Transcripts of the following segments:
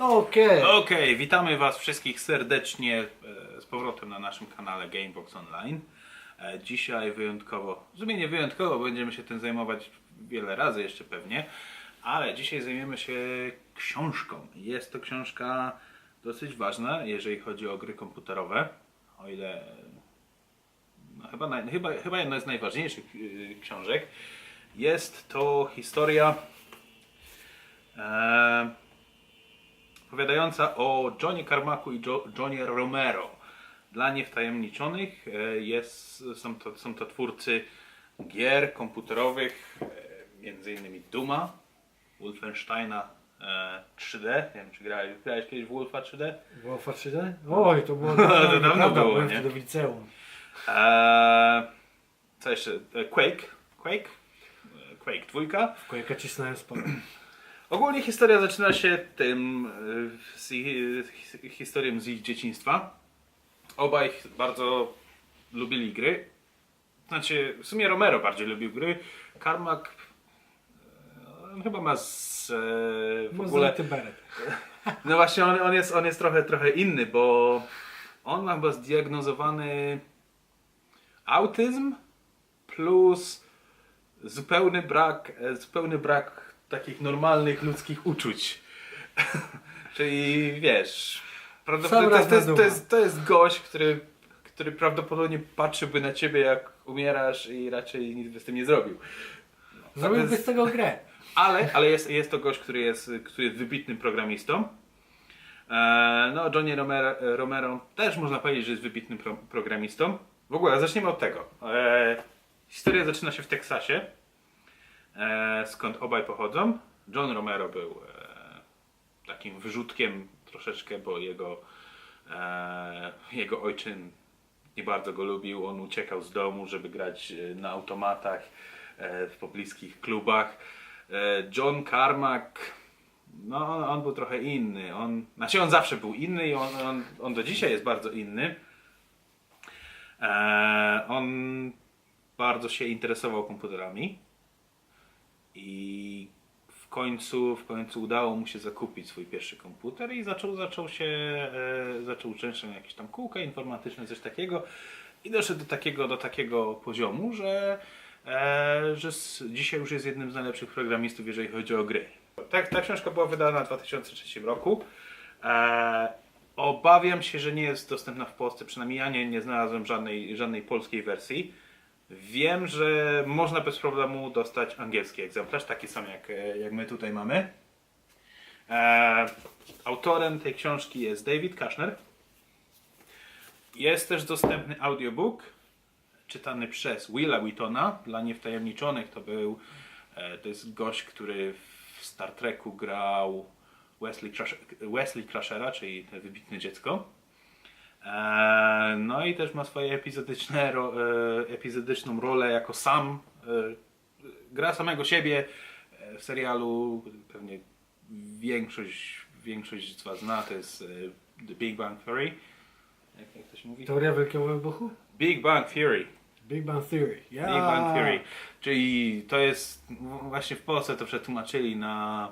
Okej. Okej, witamy Was wszystkich serdecznie e, z powrotem na naszym kanale Gamebox Online. E, Dzisiaj wyjątkowo, w sumie nie wyjątkowo, będziemy się tym zajmować wiele razy jeszcze pewnie, ale dzisiaj zajmiemy się książką. Jest to książka dosyć ważna, jeżeli chodzi o gry komputerowe, o ile no, chyba, naj, chyba, chyba jedna z najważniejszych y, książek. Jest to historia e, opowiadająca o Johnie Carmacku i jo, Johnie Romero. Dla niewtajemniczonych e, jest, są, to, są to twórcy gier komputerowych, e, między innymi Duma, Wolfensteina e, 3D. Nie wiem, czy grałeś, grałeś kiedyś w Wolfa 3D? Wolfa 3D? Oj, to było To dawno, było, nie? wtedy w liceum. Eee, co jeszcze? E, Quake. Quake? E, Quake dwójka. W Quake'a cisnąłem sporo. Ogólnie historia zaczyna się tym, e, z ich, e, historią z ich dzieciństwa. Obaj bardzo lubili gry. Znaczy, w sumie Romero bardziej lubił gry. Carmack e, on chyba ma z, e, w ogóle... Mozolety beret. No właśnie, on, on, jest, on jest trochę, trochę inny, bo on ma chyba zdiagnozowany autyzm plus zupełny brak, e, zupełny brak takich normalnych ludzkich uczuć. Czyli wiesz, prawdopodobnie to, jest- to, jest, to, jest, to jest gość, który, który prawdopodobnie patrzyłby na ciebie jak umierasz i raczej nic by z tym nie zrobił. Zrobiłby z tego grę. Ale, ale jest, jest to gość, który jest, który jest wybitnym programistą. E, no, Johnny Romero, Romero też można powiedzieć, że jest wybitnym pro, programistą. W ogóle zacznijmy od tego. E, historia zaczyna się w Teksasie, skąd obaj pochodzą. John Romero był e, takim wyrzutkiem troszeczkę, bo jego, e, jego ojczym nie bardzo go lubił. On uciekał z domu, żeby grać e, na automatach e, w pobliskich klubach. E, John Carmack, no on, był trochę inny. On, znaczy on zawsze był inny i on, on, on do dzisiaj jest bardzo inny. E, on bardzo się interesował komputerami i w końcu, w końcu udało mu się zakupić swój pierwszy komputer i zaczął, zaczął się, e, zaczął uczęszczać na jakieś tam kółka informatyczne, coś takiego i doszedł do takiego, do takiego poziomu, że, e, że s- dzisiaj już jest jednym z najlepszych programistów, jeżeli chodzi o gry. Tak, ta książka była wydana w 2003 roku. E, obawiam się, że nie jest dostępna w Polsce, przynajmniej ja nie, nie znalazłem żadnej, żadnej polskiej wersji. Wiem, że można bez problemu dostać angielski egzemplarz, taki sam jak, e, jak my tutaj mamy. E, autorem tej książki jest David Kushner. Jest też dostępny audiobook czytany przez Willa Wheatona. Dla niewtajemniczonych to był e, to jest gość, który w Star Treku grał Wesley, Wesley Crashera, czyli wybitne dziecko. E, No i też ma swoje epizodyczne, e, epizodyczną rolę jako sam. e, Gra samego siebie w serialu. Pewnie większość, większość z Was zna. To jest The Big Bang Theory. Jak, jak to się mówi? Teoria Wielkiego Wybuchu? Big Bang Theory. Big Bang Theory. Ja. Big Bang Theory. Czyli to jest, właśnie w Polsce to przetłumaczyli na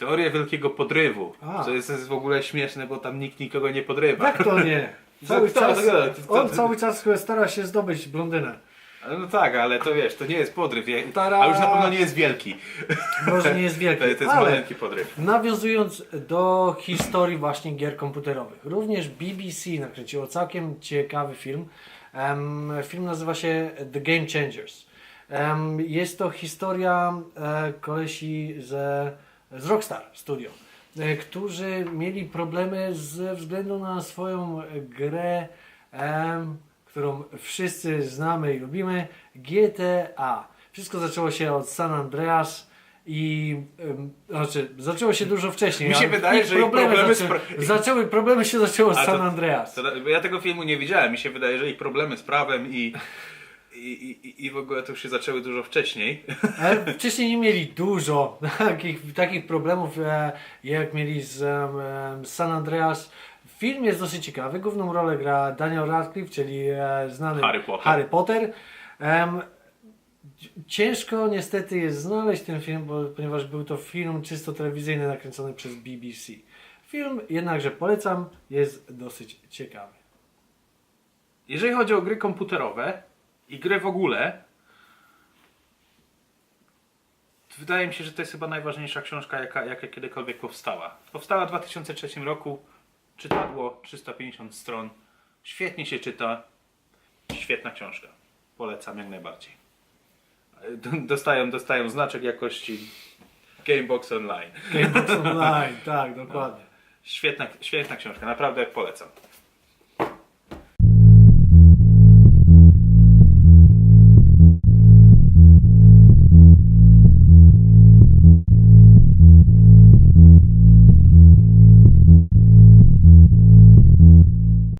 teorię wielkiego podrywu. A. Co jest, jest w ogóle śmieszne, bo tam nikt nikogo nie podrywa. Jak to nie? Cały Co- co- czas, co- on cały czas stara się zdobyć blondynę. Ale No tak, ale to wiesz, to nie jest podryw, Tara! a już na pewno nie jest wielki. Może nie jest To, wielki, to jest ale maleńki podryw. nawiązując do historii właśnie gier komputerowych. Również BBC nakręciło całkiem ciekawy film. Em, film nazywa się The Game Changers. Em, jest to historia e, kolesi ze, z Rockstar Studio, e, którzy mieli problemy ze względu na swoją grę, em, którą wszyscy znamy i lubimy, GTA. Wszystko zaczęło się od San Andreas i em, znaczy, zaczęło się dużo wcześniej. Mi się wydaje, że ich problemy zaczę, zaczęły, problemy się A to- San Andreas. To, bo ja tego filmu nie widziałem, mi się wydaje, że ich problemy z prawem i, i, i, i w ogóle to już się zaczęły dużo wcześniej. Ale wcześniej nie mieli dużo takich, takich problemów, e, jak mieli z em, San Andreas. Film jest dosyć ciekawy. Główną rolę gra Daniel Radcliffe, czyli e, znany Harry Potter. Harry Potter. Em, ciężko niestety jest znaleźć ten film, bo, ponieważ był to film czysto telewizyjny nakręcony przez BBC. Film jednakże polecam, jest dosyć ciekawy. Jeżeli chodzi o gry komputerowe i gry w ogóle, wydaje mi się, że to jest chyba najważniejsza książka, jaka, jaka kiedykolwiek powstała. Powstała w 2003 roku, czytadło 350 stron, świetnie się czyta, świetna książka. Polecam jak najbardziej. Dostają, dostają znaczek jakości Gamebox Online. Gamebox Online, tak, dokładnie. Świetna, świetna książka, naprawdę polecam.